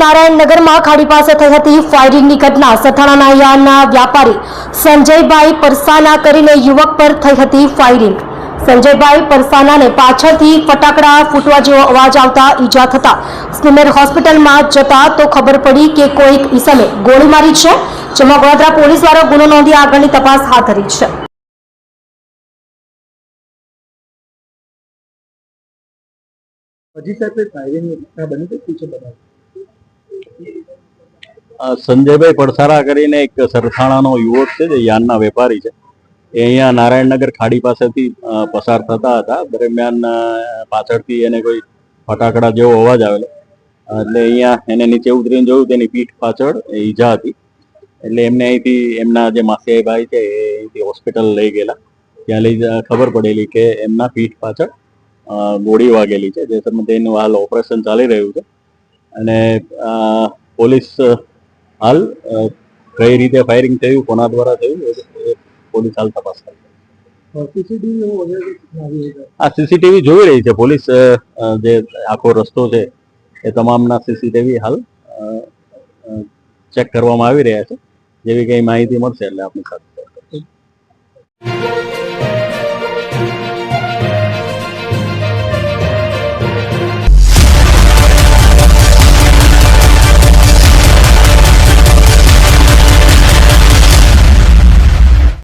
નારાયણનગરમાં ખાડી પાસે થઈ હતી ફાયરિંગની ઘટના. સથાણાના યાનના વ્યાપારી સંજયભાઈ પરસાના કરીને યુવક પર થઈ હતી ફાયરિંગ. સંજયભાઈ પરસાનાને પાછળથી ફટાકડા ફૂટવા જેવો અવાજ આવતા ઈજા થતા સ્મિમેર હોસ્પિટલમાં જતા તો ખબર પડી કે કોઈક ઈસમે ગોળી મારી છે, જેમાં વડોદરા પોલીસ દ્વારા ગુનો નોંધી આગળની તપાસ હાથ ધરી છે. હજી સાહેબ ફાયરિંગ ઘટના બની તો શું છે સંજયભાઈ પડસારા કરીને એક સરથાણાનો યુવક છે, જે યાનના વેપારી છે. એ અહીંયા નારાયણનગર ખાડી પાસેથી પસાર થતા હતા. દરમિયાન પાછળથી એને કોઈ ફટાકડા જેવો અવાજ આવેલો. એટલે અહીંયા એને નીચે ઉતરીને જોયું, તેની પીઠ પાછળ ઈજા હતી. એટલે એમને અહીંથી, એમના જે માસિયાઈ છે, એ અહીંથી હોસ્પિટલ લઈ ગયેલા. ત્યાં લઈ ખબર પડેલી કે એમના પીઠ પાછળ ગોળી વાગેલી છે. જે સંબંધે હાલ ઓપરેશન ચાલી રહ્યું છે. અને પોલીસ હાલ કઈ રીતે ફાયરિંગ થયું કોના દ્વારા થયું પોલીસ હાલ તપાસ કરી આ સીસીટીવી જોઈ રહી છે પોલીસ જે આખો રસ્તો છે એ તમામના સીસીટીવી હાલ ચેક કરવામાં આવી રહ્યા છે. જેવી કઈ માહિતી મળશે એટલે આપણી સાથે.